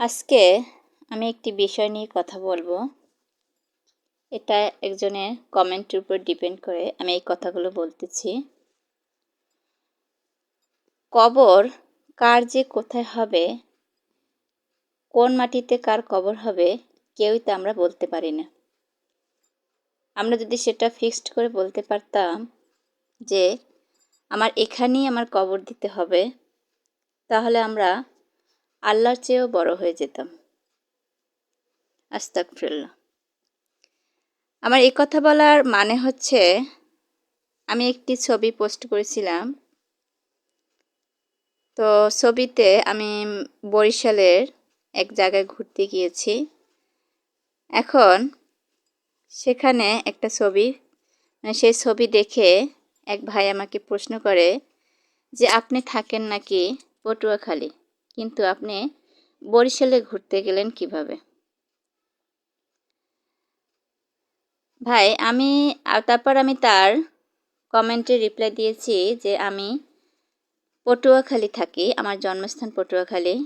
আজকে আমি একটি বিষয় নিয়ে কথা বলব। এটা একজনের কমেন্টের উপর ডিপেন্ড করে আমি এই কথাগুলো বলতেছি। কবর কার যে কোথায় হবে, কোন মাটিতে কার কবর হবে, কেউই তো আমরা বলতে পারি না। আমরা যদি সেটা ফিক্সড করে বলতে পারতাম যে, আমার এখানেই আমার কবর দিতে হবে, তাহলে আমরা আল্লাহর চেয়েও বড় হয়ে যেতাম। আস্তাকফিরুল্লাহ আমার এই কথা বলার মানে হচ্ছে, আমি একটি ছবি পোস্ট করেছিলাম। তো ছবিতে আমি বরিশালের এক জায়গায় ঘুরতে গিয়েছি। এখন সেখানে একটা ছবি মানে সেই ছবি দেখে এক ভাই আমাকে প্রশ্ন করে যে, আপনি থাকেন নাকি পটুয়াখালী? কিন্তু আপনি বরিশালে ঘুরতে গেলেন কীভাবে? ভাই, আমি তারপর আমি তার কমেন্টে রিপ্লাই দিয়েছি যে আমি পটুয়াখালী থাকি, আমার জন্মস্থান পটুয়াখালী,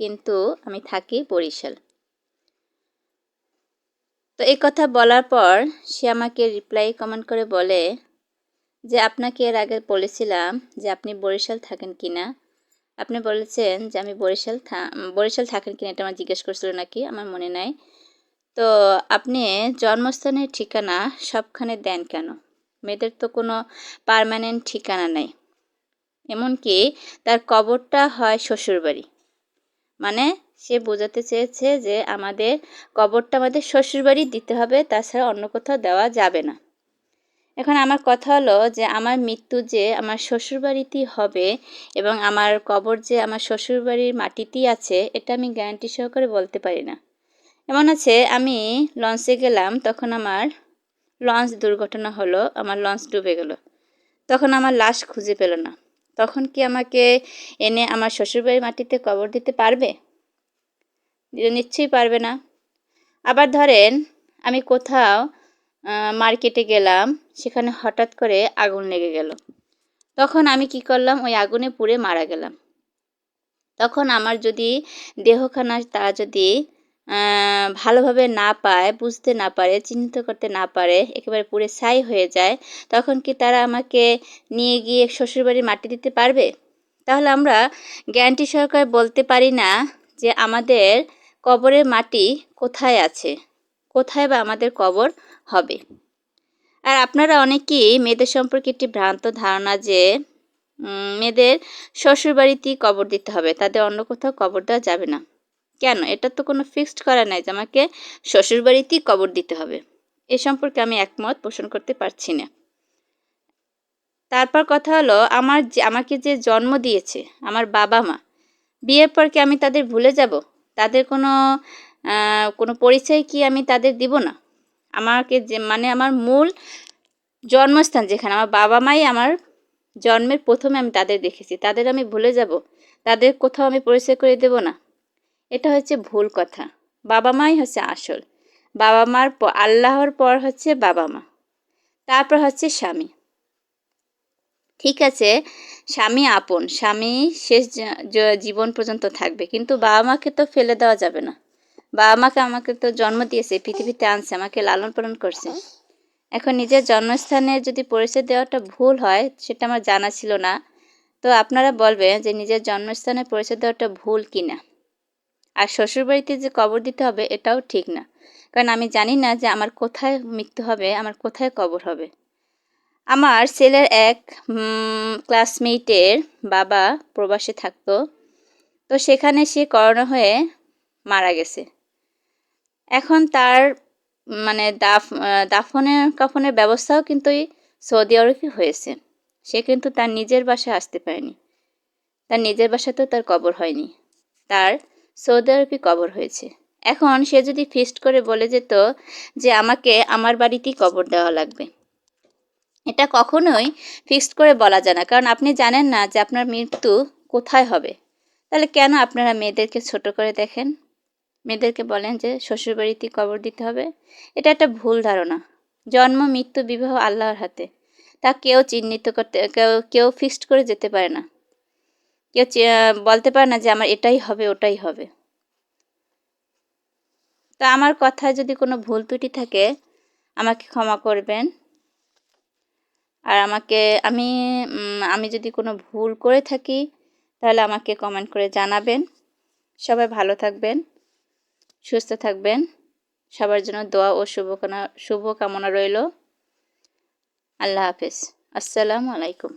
কিন্তু আমি থাকি বরিশাল। তো এই কথা বলার পর সে আমাকে রিপ্লাই কমেন্ট করে বলে যে, আপনাকে এর আগে বলেছিলাম যে আপনি বরিশাল থাকেন কি না আপনি বলেছেন যে আমি বরিশাল বরিশাল থাকেন কিনা এটা আমার জিজ্ঞেস করছিল নাকি, আমার মনে নাই। তো আপনি জন্মস্থানের ঠিকানা সবখানে দেন কেন? মেয়েদের তো কোনো পারমানেন্ট ঠিকানা নাই। এমনকি তার কবরটা হয় শ্বশুরবাড়ি। মানে সে বোঝাতে চেয়েছে যে আমাদের কবরটা আমাদের শ্বশুরবাড়ি দিতে হবে, তাছাড়া অন্য কোথাও দেওয়া যাবে না। এখন আমার কথা হলো যে আমার মৃত্যু যে আমার শ্বশুরবাড়িতেই হবে এবং আমার কবর যে আমার শ্বশুরবাড়ির মাটিতেই আছে, এটা আমি গ্যারান্টি সহকারে বলতে পারি না। এমন আছে, আমি লঞ্চে গেলাম, তখন আমার লঞ্চ দুর্ঘটনা হলো, আমার লঞ্চ ডুবে গেল। তখন আমার লাশ খুঁজে পেল না। তখন কি আমাকে এনে আমার শ্বশুরবাড়ির মাটিতে কবর দিতে পারবে? নিশ্চয়ই পারবে না। আবার ধরেন, আমি কোথাও মার্কেটে গেলাম সেখানে হঠাৎ করে আগুন লেগে গেল। তখন আমি কি করলাম? ওই আগুনে পুড়ে মারা গেলাম। তখন আমার যদি দেহখানা তারা যদি ভালোভাবে না পায়, বুঝতে না পারে, চিহ্নিত করতে না পারে, একেবারে পুরে ছাই হয়ে যায়, তখন কি তারা আমাকে নিয়ে গিয়ে শ্বশুরবাড়ির মাটি দিতে পারবে? তাহলে আমরা গ্যারান্টি সহকারে বলতে পারি না যে আমাদের কবরের মাটি কোথায় আছে, কোথায় বা আমাদের কবর হবে। আর আপনারা অনেকেই মেয়েদের সম্পর্কে একটি ভ্রান্ত ধারণা যে মেয়েদের শ্বশুরবাড়িতেই কবর দিতে হবে, তাদের অন্য কোথাও কবর দেওয়া যাবে না। কেন? এটা তো কোনো ফিক্সড করা নাই যে আমাকে শ্বশুরবাড়িতেই কবর দিতে হবে। এ সম্পর্কে আমি একমত, পোষণ করতে পারছি না। তারপর কথা হলো, আমার আমাকে যে জন্ম দিয়েছে, আমার বাবা মা, বিয়ের পর কি আমি তাদের ভুলে যাব? তাদের কোনো কোনো পরিচয় কি আমি তাদের দিব না? আমাকে যে মানে আমার মূল জন্মস্থান যেখানে, আমার বাবা মাই আমার জন্মের প্রথমে আমি তাদের দেখেছি। তাদের আমি ভুলে যাব। তাদের কোথাও আমি পরিচয় করে দেব না। এটা হচ্ছে ভুল কথা। বাবা মাই হচ্ছে আসল। বাবা মার আল্লাহর পর হচ্ছে বাবা মা। তারপর হচ্ছে স্বামী। ঠিক আছে, স্বামী আপন। স্বামী শেষ জীবন পর্যন্ত থাকবে। কিন্তু বাবা মাকে তো ফেলে দেওয়া যাবে না। বাবা মাকে আমাকে তো জন্ম দিয়েছে, পৃথিবীতে আনছে, আমাকে লালন পালন করছে। এখন নিজের জন্মস্থানের যদি পরিচয় দেওয়াটা ভুল হয়, সেটা আমার জানা ছিল না। তো আপনারা বলবেন যে নিজের জন্মস্থানের পরিচয় দেওয়াটা ভুল কি না আর শ্বশুরবাড়িতে যে কবর দিতে হবে, এটাও ঠিক না। কারণ আমি জানি না যে আমার কোথায় মৃত্যু হবে, আমার কোথায় কবর হবে। আমার ছেলের এক ক্লাসমেটের বাবা প্রবাসে থাকতো। তো সেখানে সে করোনা হয়ে মারা গেছে। এখন তার মানে দাফ, দাফনের, কাফনের ব্যবস্থাও কিন্তু সৌদি আরবে হয়েছে। সে কিন্তু তার নিজের বাসায় আসতে পারেনি। তার নিজের বাসাতেও তার কবর হয়নি। তার সৌদি আরবে কবর হয়েছে। এখন সে যদি ফিস্ট করে বলে যেত যে আমাকে আমার বাড়িতেই কবর দেওয়া লাগবে। এটা কখনোই ফিক্সড করে বলা যায় না। কারণ আপনি জানেন না যে আপনার মৃত্যু কোথায় হবে। তাহলে কেন আপনারা মেয়েদেরকে ছোট করে দেখেন? মেয়েদেরকে বলেন যে, শ্বশুরবাড়িতে কবর দিতে হবে? এটা একটা ভুল ধারণা। জন্ম, মৃত্যু, বিবাহ আল্লাহর হাতে। তা কেউ চিহ্নিত করতে, কেউ কেউ ফিক্সড করে যেতে পারে না। কেউ বলতে পারে না যে, আমার এটাই হবে, ওটাই হবে। তা আমার কথায় যদি কোনো ভুল ত্রুটি থাকে, আমাকে ক্ষমা করবেন। আর আমাকে, আমি আমি যদি কোনো ভুল করে থাকি, তাহলে আমাকে কমেন্ট করে জানাবেন। সবাই ভালো থাকবেন। সুস্থ থাকবেন। সবার জন্য দোয়া ও শুভকামনা শুভকামনা রইল। আল্লাহ হাফেজ। আসসালামু আলাইকুম।